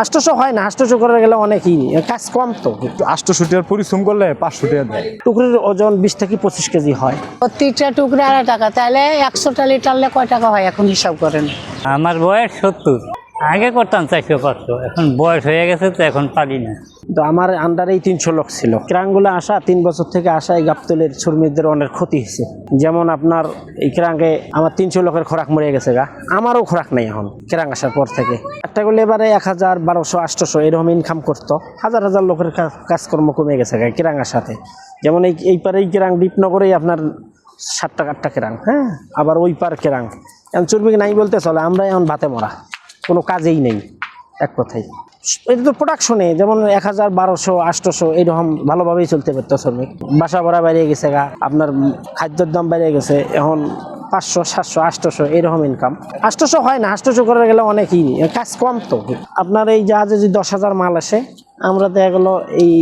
আষ্টশো হয় না আষ্টশো করে গেলে অনেকই। কাজ কম তো। আষ্টশো টাকার পরিশ্রম করলে পাঁচশো টাকা দেয়। টুকরির ওজন বিশ থেকে পঁচিশ কেজি হয়। প্রত্যেকটা টুকরি আড়াই টাকা। তাহলে একশোটা লিটারলে কয় টাকা হয় এখন হিসাব করেন? আমার বয়স সত্তর। আগে করতাম চারশো পাঁচশো। এখন বয়স হয়ে গেছে তো এখন পারি না। তো আমার আন্ডারেই তিনশো লোক ছিল। ক্রাঙ্গুলো আসা, তিন বছর থেকে আসা এই গাবতলের শ্রমিকদের অনেক ক্ষতি হয়েছে। যেমন আপনার এই ক্রাঙ্গে আমার তিনশো লোকের খোরাক মরে গেছে গা। আমারও খোরাক নেই এখন ক্রাং আসার পর থেকে। একটা করলে এবারে এক হাজার বারোশো, আটশোশো এরকম ইনকাম করতো। হাজার হাজার লোকের কাজকর্ম কমে গেছে গা ক্রাং আসাতে যেমন এই এই পারে এই ক্রাং দ্বীপনগরেই আপনার সাতটা আটটা কেরাং হ্যাঁ? আবার ওই পার কেরাং এখন চর্বিক নাই বলতে চলে আমরা এখন ভাতে মরা। কোনো কাজেই নেই, এক কথাই এটা তো প্রোডাকশনে যেমন এক হাজার বারোশো, আটশোশো, এইরকম ভালোভাবেই চলতে পারতো শ্রমিক। বাসা ভাড়া বেড়ে গেছে গা, আপনার খাদ্যের দাম বেড়ে গেছে, এখন পাঁচশো, সাতশো, আটশোশো এরকম ইনকাম আটশোশো হয় না, আটশোশো করে গেলে অনেকই, কাজ কম তো। আপনার এই জাহাজে যদি দশ হাজার মাল আসে, আমরা দেখা গেলো এই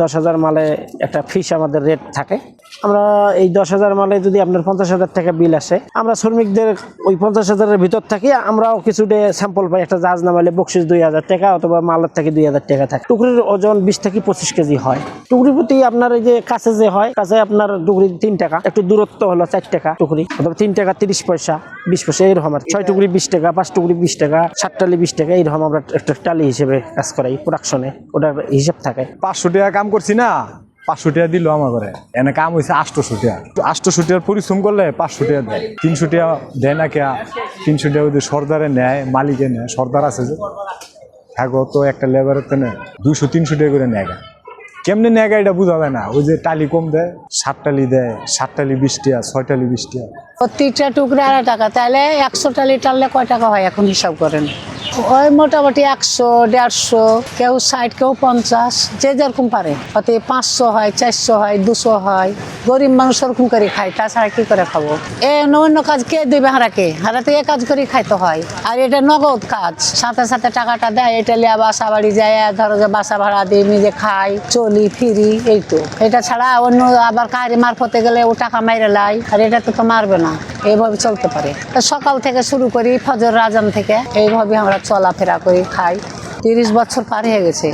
দশ হাজার মালে একটা ফিস আমাদের রেট থাকে। আমরা এই দশ হাজার মালে যদি আপনার পঞ্চাশ হাজার টাকা বিল আসে, আমরা শ্রমিকদের ওই পঞ্চাশ হাজারের ভিতর থাকি, আমরাও কিছুটা স্যাম্পল পাই, একটা জাহাজ নামালে বকশিস দুই হাজার টাকা অথবা মালের থেকে দুই হাজার টাকা থাকে। টুকরির ওজন বিশ থেকে পঁচিশ কেজি হয়। টুকরি প্রতি আপনার এই যে কাছে যে হয়, কাছে আপনার টুকরি তিন টাকা, একটু দূরত্ব হলো চার টাকা টুকরি, অথবা তিন টাকা তিরিশ পয়সা, বিশ পয়সা এরকম আর ছয় টুকরি বিশ টাকা, পাঁচ টুকরি বিশ টাকা, সাত টালি বিশ টাকা, এইরকম আমরা একটা টালি হিসেবে কাজ করাই প্রোডাকশনে ওটার হিসাব থাকে। পাঁচশো টাকা কাম করছি না? পাঁচশো টাকা দিল আমার ঘরে। এনে কাম হয়েছে আটশোশো টাকা। আটশোশো টাকার পরিশ্রম করলে পাঁচশো টাকা দেয়। তিনশো টাকা দেয় না কে তিনশো টাকা যদি সর্দারে নেয় মালিকে নেয় সর্দার আছে যে। গো, তো একটা লেবারের তো নেয় দুশো তিনশো টাকা করে নেয়। কেমনে নেয় এটা বোঝা যায় না। ওই যে টালি কম দেয় সাত টালি দেয় সাত টালি বিশ টাকা ছয় টালি বিশ প্রত্যেকটা টুকরে আড়াই টাকা। তাহলে একশোটা লিটারলে কয় টাকা হয় এখন হিসাব করেন? ওই মোটামুটি একশো, দেড়শো, কেউ ষাট, কেউ পঞ্চাশ, যে যেরকম পারে। অত পাঁচশো হয়, চারশো হয়, দুশো হয়। গরিব মানুষ ওরকম করে খায়, তাছাড়া কি করে খাব? এ অন্য কাজ কে দেবে হারাকে? হারাতে এ কাজ করে খাইতে হয়। আর এটা নগদ কাজ। সাথে সাথে টাকাটা দেয়, এটা লিয়া বাসা বাড়ি যায়, ধরো যে বাসা ভাড়া দিই নিজে খাই চলি, ফিরি, এই তো। এটা ছাড়া অন্য আবার কারি মারফতে গেলে ও টাকা মাইরে লাই, আর এটা তো তো মারবে না। এইভাবে চলতে পারে। সকাল থেকে শুরু করি, ফজর রাজান থেকে। এইভাবে আমরা চলাফেরা করি, খাই। তিরিশ বছর পার হয়ে গেছে।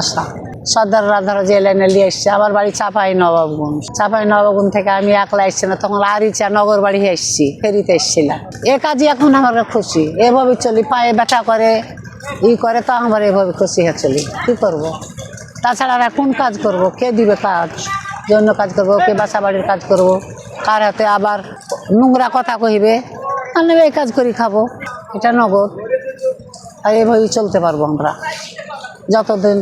আসা সর্দার রাধারা যে লাইনে নিয়ে এসছে আমার বাড়ি চাপাই নবাবগুন চাপাই নবাবগুন থেকে আমি একলা এসছি না, তখন আরিচা নগর বাড়ি এসছি ফেরিতে এসছিলাম এ কাজে এখন আমার খুশি। এভাবে চলি, পায়ে ব্যথা করে, ই করে, তো আমার এভাবে খুশি হয়ে চলি। কী করব। তাছাড়া আর কোন কাজ করব? কে দিবে কাজ? জন্য কাজ করব? কে বাসা বাড়ির কাজ করব? কার হাতে আবার নোংরা কথা কহিবে? আমি এই কাজ করি, খাব। এটা নগদ আর এভাবেই চলতে পারব আমরা। যতদিন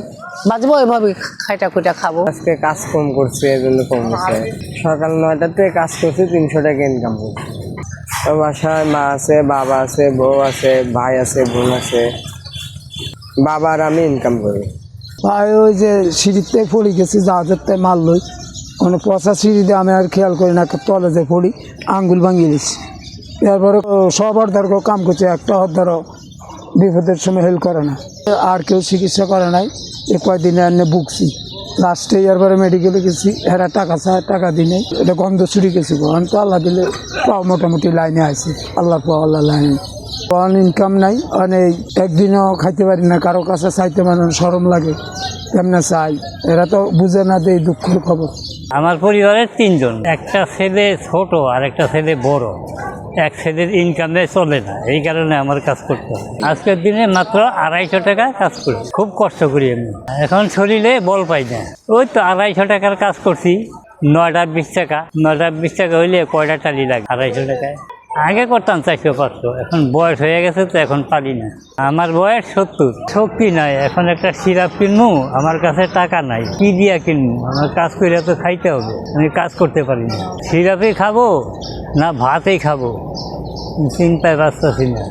বাঁচবো এভাবেই খাইটা খুঁটা খাব। আজকে কাজ কম করছে এই জন্য কম হচ্ছে। সকাল নয়টাতে কাজ করছি তিনশো টাকা ইনকাম করছি। তো বাসায় মা আছে বাবা আছে বউ আছে ভাই আছে বোন আছে। বাবার আমি ইনকাম করি। ভাই ওই যে সিঁড়িতে পড়ে গেছি জাহাজের থেকে মাল লই। মানে পচা সিঁড়িতে আমি আর খেয়াল করি না তলে যে পড়ি আঙ্গুল ভাঙিয়ে দিচ্ছি। এরপরে সব অর্ধার কাম করছে একটা অর্ধার বিপদের সময় হেল্প করে না। আর কেউ চিকিৎসা করে নাই, এ কয়দিনে এনে বুকছি লাস্টে এরপরে মেডিকেলে গেছি, এরা টাকা চায়, টাকা দিই নাই। এটা গন্ধ চুরি গেছি আমি তো আল্লাহ দিলে পাও মোটামুটি লাইনে আছে। আল্লাহ পাও আল্লাহ লাইনে অন ইনকাম নাই অনেক একদিনও খাইতে পারি না, কারও কাছে চাইতে মানে সরম লাগে। কেমনে চাই? এরা তো বুঝে না দেয় দুঃখের খবর। আমার পরিবারের তিনজন, একটা ছেলে ছোট আর একটা ছেলে বড়। এক ছেলের ইনকামে চলে না। এই কারণে আমার কাজ করতে হয়। আজকের দিনে মাত্র আড়াইশো টাকা কাজ করি। খুব কষ্ট করি আমি। এখন শরীরে বল পাই না। ওই তো আড়াইশো টাকার কাজ করছি। নয়টা বিশ টাকা। নয়টা বিশ টাকা হইলে কয়টা টালি লাগে? আড়াইশো টাকায়। আগে করতাম চারশো পাঁচশো এখন বয়স হয়ে গেছে তো এখন পারি না। আমার বয়স সত্তর শক্তি নাই এখন একটা সিরাপ কিনবো, আমার কাছে টাকা নাই, কি দিয়া কিনবো? আমার কাজ করে তো খাইতে হবে, আমি কাজ করতে পারি না। সিরাপই খাব না ভাতেই খাব, চিন্তায় বাঁচতেছি না।